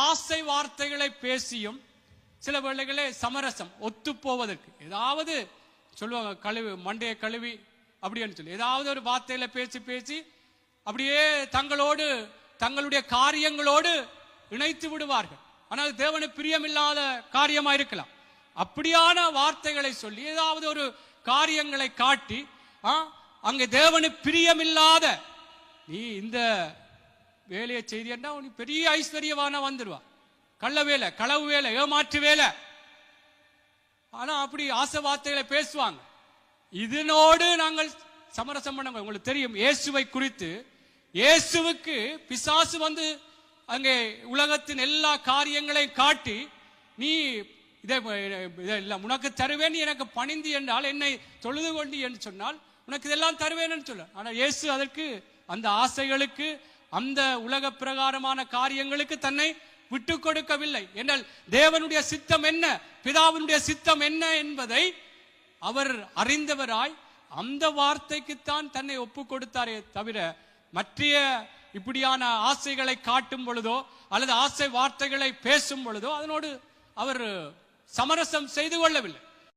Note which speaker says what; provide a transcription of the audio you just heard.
Speaker 1: ஆசை வார்த்தைகளை பேசியும் சில வேளைகளே சமரசம் ஒத்து போவதற்கு ஏதாவது சொல்லுவாங்க கழுவி மண்டையை கழுவி அப்படின்னு சொல்லி. ஏதாவது ஒரு வார்த்தையில பேசி பேசி அப்படியே தங்களோடு தங்களுடைய காரியங்களோடு இணைத்து விடுவார்கள். ஆனால் தேவனு பிரியமில்லாத காரியமா இருக்கலாம். அப்படியான வார்த்தைகளை சொல்லி ஏதாவது ஒரு காரியங்களை காட்டி ஆ, அங்கே தேவனு பிரியமில்லாத நீ இந்த வேலையை செய்தியன்னா உனக்கு பெரிய ஐஸ்வர்யவானா வந்துடுவா கள்ள வேலை களவு வேலை ஏமாற்று வேலை. ஆனா அப்படி ஆசை வார்த்தைகளை பேசுவாங்க. இதனோடு நாங்கள் சமரசம் பண்ண உங்களுக்கு தெரியும் இயேசுவை குறித்து இயேசுவுக்கு பிசாசு வந்து அங்கே உலகத்தின் எல்லா காரியங்களையும் காட்டி நீ இதை இதெல்லாம் உனக்கு தருவேன் நீ எனக்கு பணிந்து என்றால் என்னை தொழுது கொண்டு என்று சொன்னால் உனக்கு இதெல்லாம் தருவேன் என்று சொல்ல. ஆனால் இயேசு அதற்கு அந்த ஆசைகளுக்கு அந்த உலக பிரகாரமான காரியங்களுக்கு தன்னை விட்டு கொடுக்கவில்லை. என்றால் தேவனுடைய சித்தம் என்ன? பிதாவினுடைய சித்தம் என்ன என்பதை அவர் அறிந்தவராய் அந்த வார்த்தைக்குத்தான் தன்னை ஒப்பு கொடுத்தாரே தவிர மற்றைய இப்படியான ஆசைகளை காட்டும் பொழுதோ அல்லது ஆசை வார்த்தைகளை பேசும் பொழுதோ அதனோடு அவர் சமரசம் செய்து கொள்ளவில்லை.